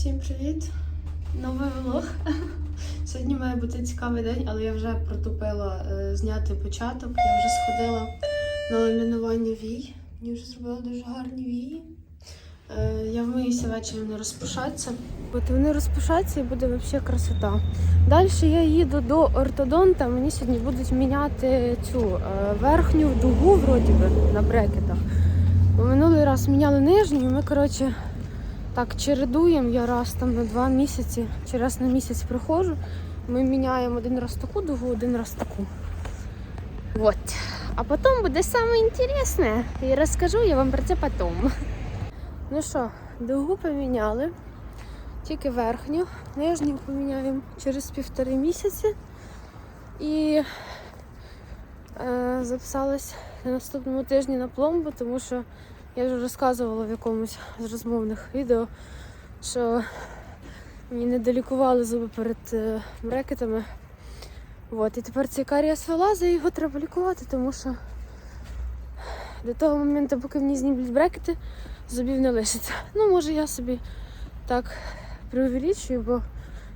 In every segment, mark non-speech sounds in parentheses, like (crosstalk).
Всім привіт! Новий влог. (laughs) Сьогодні має бути цікавий день, але я вже протупила е, зняти початок. Я вже сходила на ламінування вій. Мені вже зробили дуже гарні вії. Е, я вмиюся ввечері, вони розпушаться. От вони розпушаться і буде взагалі красота. Далі я їду до ортодонта. Мені сьогодні будуть міняти цю е, верхню дугу, вроді би, на брекетах. Бо минулий раз міняли нижню, і ми, коротше, так чередуємо. Я раз там на два місяці, чи раз на місяць приходжу. Ми міняємо один раз таку дугу, один раз таку. Вот. А потім буде саме. І розкажу я вам про це потім. Ну що, дугу поміняли. Тільки верхню. Нижню поміняємо через півтори місяці. І е, записалась на наступному тижні на пломбу, тому що я вже розказувала в якомусь з розмовних відео, що мені не долікували зуби перед е, брекетами. От, і тепер цей карієс вилазить, його треба лікувати, тому що до того моменту, поки мені знімуть брекети, зубів не лишиться. Ну, може, я собі так преувеличую, бо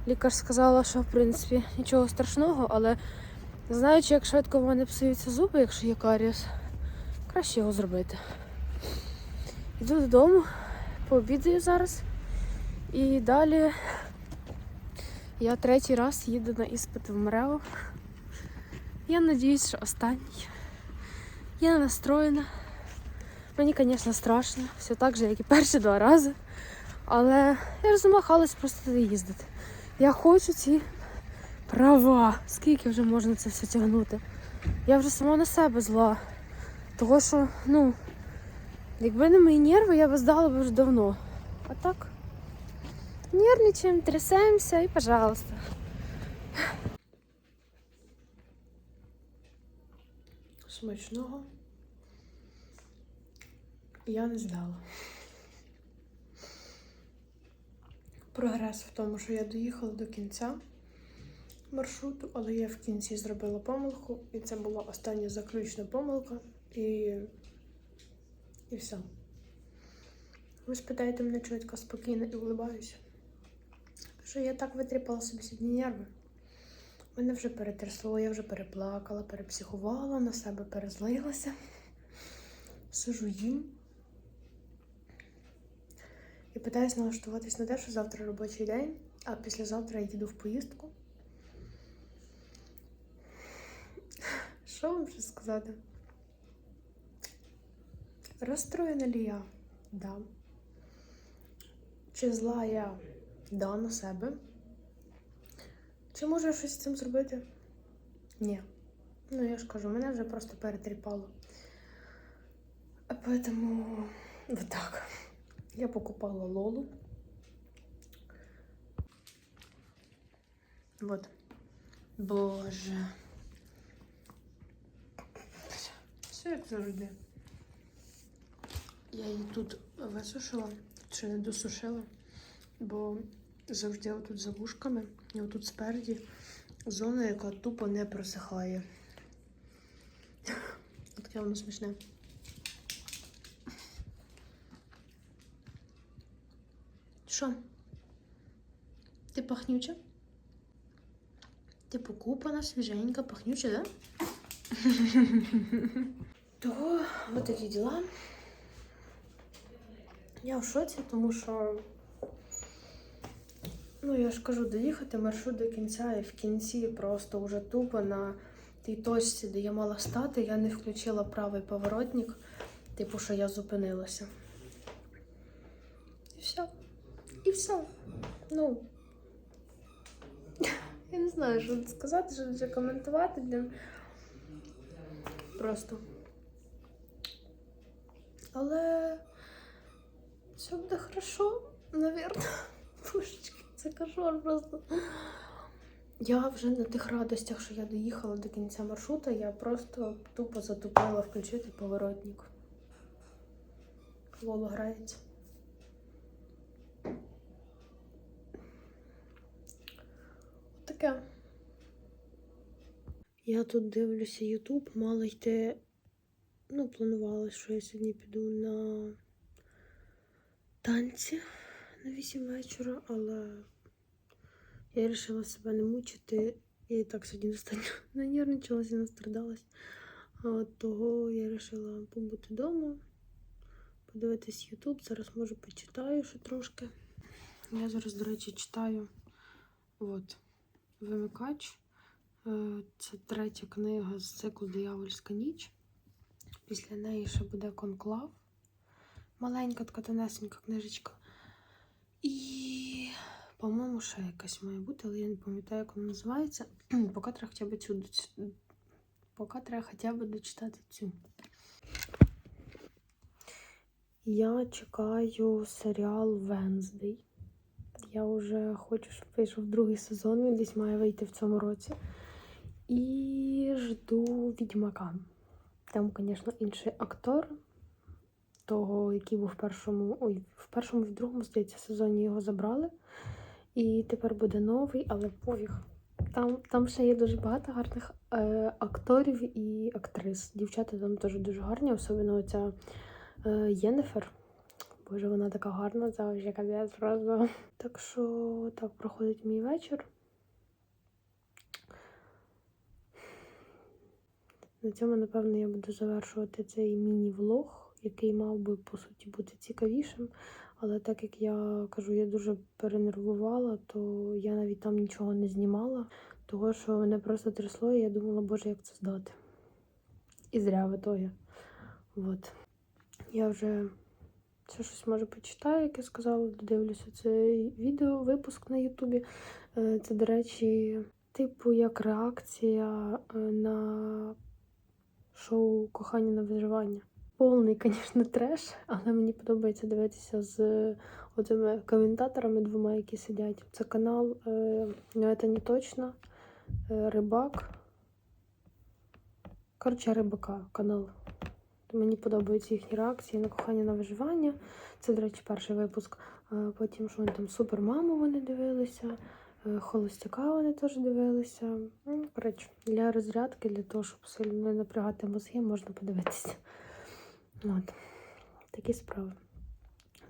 лікар сказала, що в принципі нічого страшного, але знаючи, як швидко в мене псуються зуби, якщо є карієс, краще його зробити. Йду додому, пообідаю зараз. І далі я третій раз їду на іспити в МРЕО. Я надіюсь, що останній. Я настроєна. Мені, звісно, страшно, все так же, як і перші два рази. Але я ж просто туди їздити. Я хочу ці права. Скільки вже можна це все тягнути? Я вже сама на себе зла. Того що, ну, якби не мої нерви, я би здала б вже давно. А так, нервничаємо, трясемося і пожалуйста. Смачного. Я не здала. Прогрес в тому, що я доїхала до кінця маршруту, але я в кінці зробила помилку, і це була остання заключна помилка. І, і все. Ви спитаєте мене чітко, спокійно і улибаюся. Що я так витріпала собі сьогодні нерви. Мене вже перетрясло, я вже переплакала, перепсихувала, на себе перезлилася. Сижу їм. І питаюсь налаштуватись на те, що завтра робочий день, а післязавтра я їду в поїздку. Що вам ще сказати? Розстроєна лі я? Да. Чи зла я? Да, на себе. Чи можу я щось з цим зробити? Ні. Ну, я ж кажу, мене вже просто перетріпало. Поэтому вот так. Я покупала Лолу. Вот. Боже. Все як завжди. Я її тут висушила, чи не досушила, бо завжди отут за вушками і отут спереді зона, яка тупо не просихає. Таке воно смішне. Що? Ти пахнюча? Ти покупана, свіженька, пахнюча, да? (laughs) То от такі діла. Я в шоці, тому що, ну я ж кажу, доїхати маршрут до кінця, і в кінці просто вже тупо на тій точці, де я мала стати, я не включила правий поворотник, типу, що я зупинилася. І все. І все. Ну. (laughs) Я не знаю, що сказати, що вже коментувати, блін. Просто. Але все буде хорошо, навірно. Пушечки, це кошмар просто. Я вже на тих радостях, що я доїхала до кінця маршрута, я просто тупо затупила включити поворотник. Лола грається. Таке. Я тут дивлюся Ютуб, мала йти. Ну, планувала, що я сьогодні піду на танці на 8 вечора, але я вирішила себе не мучити. І так сьогодні достатньо (laughs) нанервничалася і настрадалась. Того я вирішила побути вдома, подивитись Ютуб. Зараз може почитаю ще трошки. Я зараз, до речі, читаю от, Вимикач. Е, Це третя книга з циклу Диявольська ніч. Після неї ще буде конклав. Маленька така тонесенька книжечка. І, по-моєму, ще якась має бути, але я не пам'ятаю, як вона називається. (clears throat) Поки треба хоча б цю Поки треба хоча б дочитати цю. Я чекаю серіал Венздей. Я вже хочу, щоб вийшов другий сезон, він десь має вийти в цьому році. І жду Відьмака. Там, звісно, інший актор, того, який був в першому, ой, в першому і в другому, здається, сезоні його забрали. І тепер буде новий, але пофіг. Там, там ще є дуже багато гарних е, акторів і актрис. Дівчата там теж дуже гарні, особливо оця е, Єнефер. Боже, вона така гарна, це вже капець просто. Так що так проходить мій вечір. На цьому, напевно, я буду завершувати цей міні-влог, який мав би, по суті, бути цікавішим. Але так як я кажу, я дуже перенервувала, то я навіть там нічого не знімала, того що мене просто трясло, і я думала, боже, як це здати. І зря в. От. Я вже це щось може почитаю, як я сказала, додивлюся це відео, випуск на Ютубі. Е, Це, до речі, типу як реакція е, на шоу Кохання на виживання. Повний, звісно, (laughs) треш, але мені подобається дивитися з оцими коментаторами двома, які сидять. Це канал е, ну, це не точно. е, Рибак. Коротше, рибака канал. Мені подобаються їхні реакції на кохання на виживання. Це, до речі, перший випуск. Потім, що вони там супермаму вони дивилися, холостяка вони теж дивилися. Ну, Коротше, для розрядки, для того, щоб сильно не напрягати мозги, можна подивитися. От. Такі справи.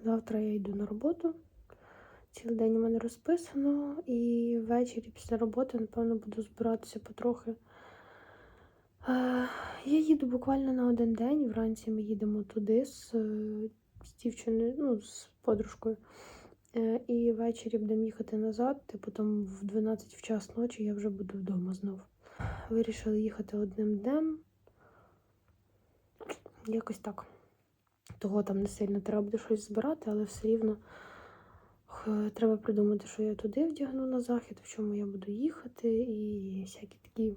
Завтра я йду на роботу. Цілий день у мене розписано, і ввечері після роботи, напевно, буду збиратися потрохи. Е, Я їду буквально на один день. Вранці ми їдемо туди з, е, з дівчиною, ну, з подружкою. Е, І ввечері будемо їхати назад, типу там в 12 в час ночі я вже буду вдома знов. Вирішили їхати одним днем. Якось так. Того там не сильно треба буде щось збирати, але все рівно треба придумати, що я туди вдягну на захід, в чому я буду їхати, і всякі такі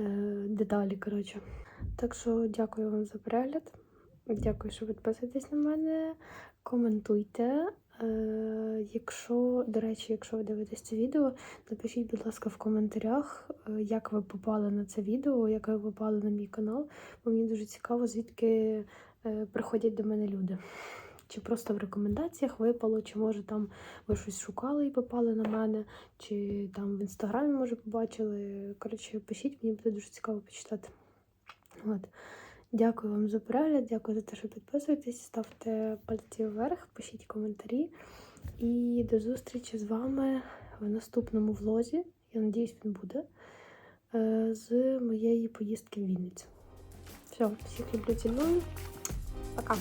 е, деталі. коротше. Так що дякую вам за перегляд. Дякую, що підписуєтесь на мене. Коментуйте. Е, якщо, до речі, якщо ви дивитесь це відео, напишіть, будь ласка, в коментарях, е, як ви попали на це відео, як ви попали на мій канал. Бо мені дуже цікаво, звідки е, приходять до мене люди. Чи просто в рекомендаціях випало, чи може там ви щось шукали і попали на мене, чи там в інстаграмі, може, побачили. Коротше, пишіть, мені буде дуже цікаво почитати. От. Дякую вам за перегляд, дякую за те, що підписуєтесь, ставте пальці вверх, пишіть коментарі. І до зустрічі з вами в наступному влозі. Я надіюсь, він буде. е, З моєї поїздки в Вінницю. Все, всіх люблю, цілую. Пока.